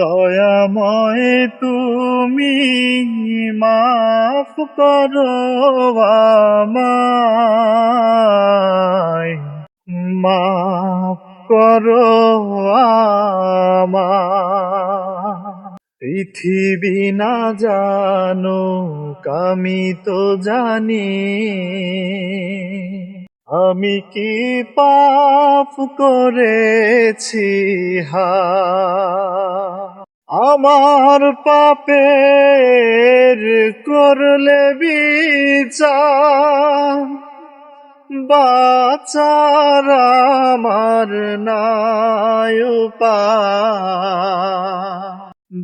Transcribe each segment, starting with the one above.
দয়াময় তুমি মাফ করো আমায়। মাফ করো পৃথিবী না জানো আমি তো জানি। আমি কি পাপ করেছি হা আমার পাপের করলে বিচার বাচার আমার নাই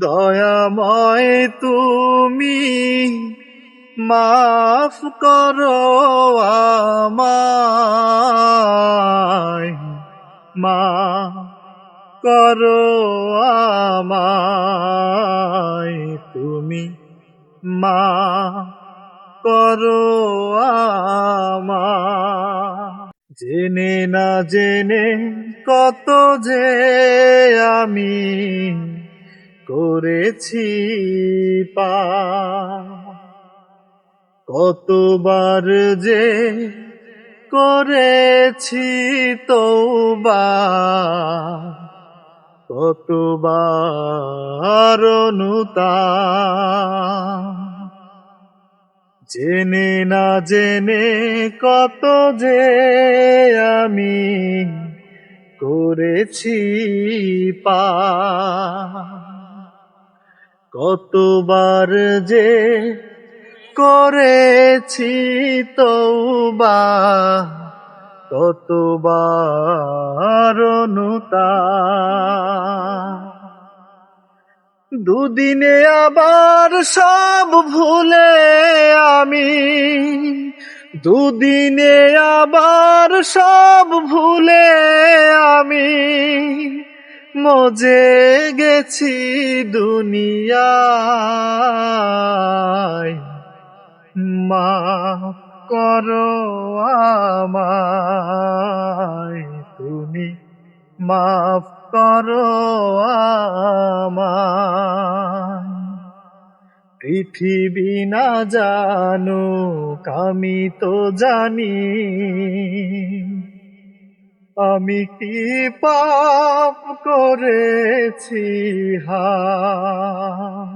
দয়াময় তুমি মাফ করো আমায়। করো আমায়, তুমি মা করো আমায়। জেনে না জেনে কত যে আমি করেছি পা। কতবার যে করেছি তৌবা কতবার জেনে না জেনে কত যে আমি করেছি পা। কতবার যে করেছি তৌবা কতবার দুদিনে আবার সব ভুলে আমি। দুদিনে আবার সব ভুলে আমি। মজে গেছি দুনিয়ায়। মাফ করো আমায়। তুমি মাফ করো আমায়। পৃথিবী না জানো আমি তো জানি। আমি কি পাপ করেছি হায়?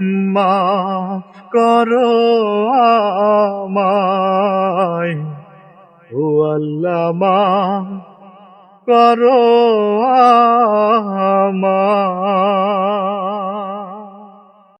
মাফ করো আমায়। ও আল্লাহ মাফ করো আমায়।